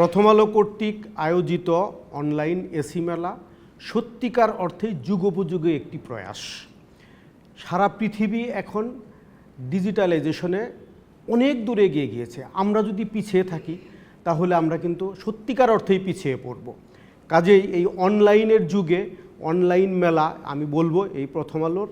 প্রথম আলো কর্তৃক আয়োজিত অনলাইন এসি মেলা সত্যিকার অর্থে যুগোপযোগী একটি প্রয়াস। সারা পৃথিবী এখন ডিজিটালাইজেশনে অনেক দূরে এগিয়ে গিয়েছে। আমরা যদি পিছিয়ে থাকি, তাহলে আমরা কিন্তু সত্যিকার অর্থেই পিছিয়ে পড়ব। কাজেই এই অনলাইনের যুগে অনলাইন মেলা, আমি বলব এই প্রথম আলোর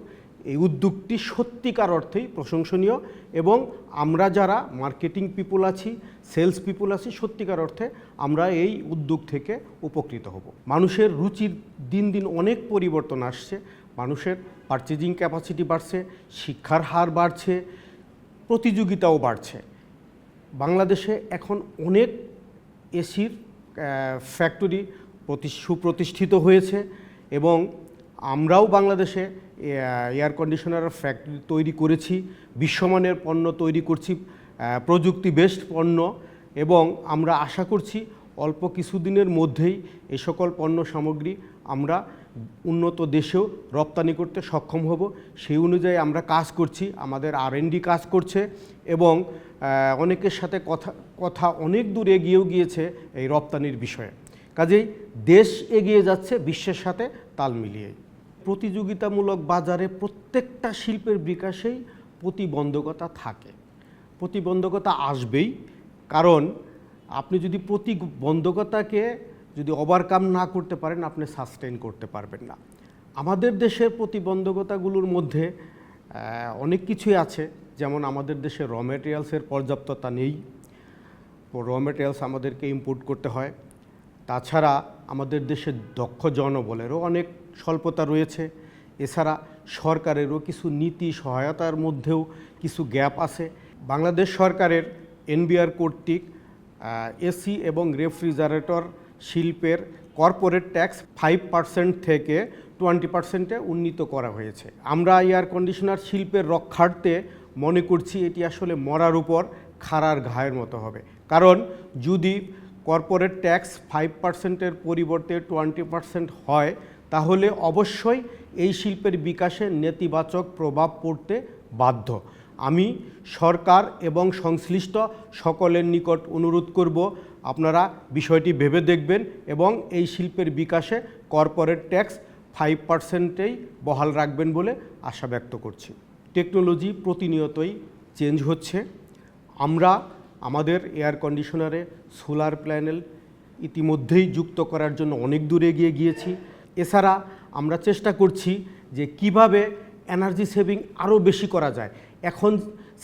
এই উদ্যোগটি সত্যিকার অর্থেই প্রশংসনীয় এবং আমরা যারা মার্কেটিং পিপুল আছি, সেলস পিপুল আছি, সত্যিকার অর্থে আমরা এই উদ্যোগ থেকে উপকৃত হব। মানুষের রুচির দিন দিন অনেক পরিবর্তন আসছে, মানুষের পারচেজিং ক্যাপাসিটি বাড়ছে, শিক্ষার হার বাড়ছে, প্রতিযোগিতাও বাড়ছে। বাংলাদেশে এখন অনেক এসির ফ্যাক্টরি প্রতি সুপ্রতিষ্ঠিত হয়েছে এবং আমরাও বাংলাদেশে এয়ার কন্ডিশনার ফ্যাক্টরি তৈরি করেছি, বিশ্বমানের পণ্য তৈরি করছি প্রযুক্তি বেস্ট পণ্য, এবং আমরা আশা করছি অল্প কিছুদিনের মধ্যেই এই সকল পণ্য সামগ্রী আমরা উন্নত দেশেও রপ্তানি করতে সক্ষম হব। সেই অনুযায়ী আমরা কাজ করছি, আমাদের আর কাজ করছে, এবং অনেকের সাথে কথা কথা অনেক দূর এগিয়েও গিয়েছে এই রপ্তানির বিষয়ে। কাজেই দেশ এগিয়ে যাচ্ছে, বিশ্বের সাথে তাল মিলিয়ে প্রতিযোগিতামূলক বাজারে প্রত্যেকটা শিল্পের বিকাশেই প্রতিবন্ধকতা থাকে। প্রতিবন্ধকতা আসবেই, কারণ আপনি যদি প্রতিবন্ধকতাকে যদি ওভারকাম না করতে পারেন, আপনি সাস্টেন করতে পারবেন না। আমাদের দেশের প্রতিবন্ধকতাগুলোর মধ্যে অনেক কিছুই আছে। যেমন আমাদের দেশে র মেটেরিয়ালসের পর্যাপ্ততা নেই। র মেটেরিয়ালস আমাদেরকে ইম্পোর্ট করতে হয়। তাছাড়া আমাদের দেশে দক্ষ জনবলেরও অনেক স্বল্পতা রয়েছে। এছাড়া সরকারেরও কিছু নীতি সহায়তার মধ্যেও কিছু গ্যাপ আছে। বাংলাদেশ সরকারের এনবিআর কর্তৃক এসি এবং রেফ্রিজারেটর শিল্পের কর্পোরেট ট্যাক্স ফাইভ পার্সেন্ট থেকে টোয়েন্টি পার্সেন্টে উন্নীত করা হয়েছে। আমরা এয়ার কন্ডিশনার শিল্পের রক্ষার্থে মনে করছি এটি আসলে মরার উপর খাড়ার ঘায়ের মতো হবে। কারণ যদি কর্পোরেট ট্যাক্স ফাইভ পার্সেন্টের পরিবর্তে টোয়েন্টি পার্সেন্ট হয় তাহলে অবশ্যই এই শিল্পের বিকাশে নেতিবাচক প্রভাব পড়তে বাধ্য। আমি সরকার এবং সংশ্লিষ্ট সকলের নিকট অনুরোধ করব, আপনারা বিষয়টি ভেবে দেখবেন এবং এই শিল্পের বিকাশে কর্পোরেট ট্যাক্স ফাইভ পার্সেন্টেই বহাল রাখবেন বলে আশা ব্যক্ত করছি। টেকনোলজি প্রতিনিয়তই চেঞ্জ হচ্ছে। আমরা আমাদের এয়ার কন্ডিশনারে সোলার প্যানেল ইতিমধ্যেই যুক্ত করার জন্য অনেক দূর এগিয়ে গিয়েছি। এছাড়া আমরা চেষ্টা করছি যে কীভাবে এনার্জি সেভিং আরও বেশি করা যায়। এখন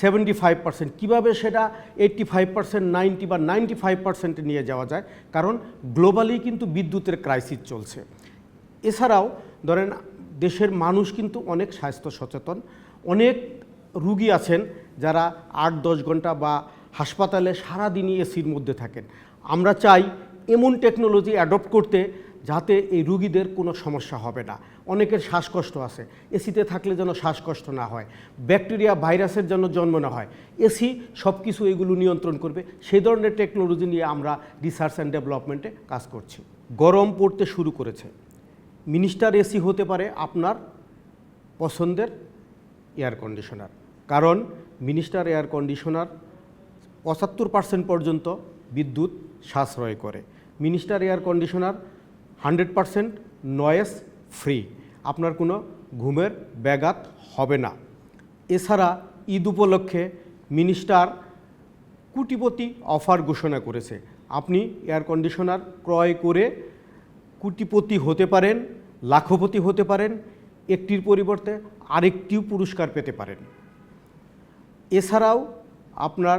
সেভেন্টি ফাইভ পার্সেন্ট কীভাবে সেটা এইট্টি ফাইভ পার্সেন্ট নাইনটি বা নাইনটি ফাইভ পার্সেন্টে নিয়ে যাওয়া যায়? কারণ গ্লোবালি কিন্তু বিদ্যুতের ক্রাইসিস চলছে। এছাড়াও ধরেন দেশের মানুষ কিন্তু অনেক স্বাস্থ্য সচেতন। অনেক রুগী আছেন যারা আট, দশ ঘণ্টা বা হাসপাতালে সারাদিনই এসির মধ্যে থাকেন। আমরা চাই এমন টেকনোলজি অ্যাডপ্ট করতে যাতে এই রুগীদের কোনো সমস্যা হবে না। অনেকের শ্বাসকষ্ট আছে। এসিতে থাকলে যেন শ্বাসকষ্ট না হয়। ব্যাকটেরিয়া ভাইরাসের জন্য জন্ম না হয়। এসি সব কিছু এগুলো নিয়ন্ত্রণ করবে। সেই ধরনের টেকনোলজি নিয়ে আমরা রিসার্চ অ্যান্ড ডেভেলপমেন্টে কাজ করছি। গরম পড়তে শুরু করেছে। মিনিস্টার এসি হতে পারে আপনার পছন্দের এয়ার কন্ডিশনার কারণ মিনিস্টার এয়ার কন্ডিশনার পঁচাত্তর পার্সেন্ট পর্যন্ত বিদ্যুৎ সাশ্রয় করে। Minister air conditioner hundred percent noise free. আপনার কোনো ঘুমের ব্যাঘাত হবে না। এছাড়া ঈদ উপলক্ষে মিনিস্টার কুটিপতি অফার ঘোষণা করেছে। আপনি এয়ার কন্ডিশনার ক্রয় করে কুটিপতি হতে পারেন, লাখপতি হতে পারেন, একটির পরিবর্তে আরেকটিও পুরস্কার পেতে পারেন। এছাড়াও আপনার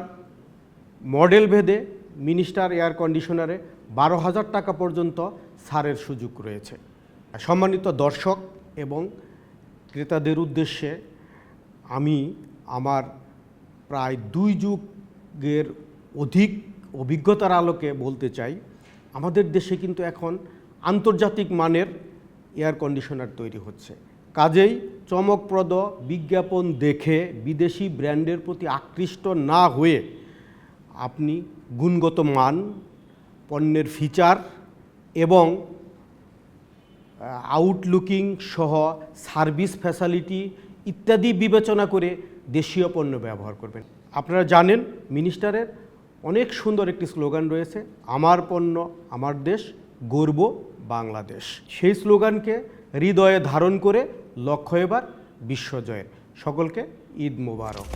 মডেল ভেদে মিনিস্টার এয়ার কন্ডিশনারে বারো হাজার টাকা পর্যন্ত ছাড়ের সুযোগ রয়েছে। সম্মানিত দর্শক এবং ক্রেতাদের উদ্দেশ্যে আমি আমার প্রায় দুই যুগের অধিক অভিজ্ঞতার আলোকে বলতে চাই, আমাদের দেশে কিন্তু এখন আন্তর্জাতিক মানের এয়ার কন্ডিশনার তৈরি হচ্ছে। কাজেই চমকপ্রদ বিজ্ঞাপন দেখে বিদেশি ব্র্যান্ডের প্রতি আকৃষ্ট না হয়ে আপনি গুণগত মান, পণ্যের ফিচার এবং আউটলুকিং সহ সার্ভিস ফ্যাসিলিটি ইত্যাদি বিবেচনা করে দেশীয় পণ্য ব্যবহার করবেন। আপনারা জানেন মিনিস্টারের অনেক সুন্দর একটি স্লোগান রয়েছে, আমার পণ্য, আমার দেশ, গর্ব বাংলাদেশ। সেই স্লোগানকে হৃদয়ে ধারণ করে লক্ষ্য এবার বিশ্বজয়ের সকলকে ঈদ মোবারক।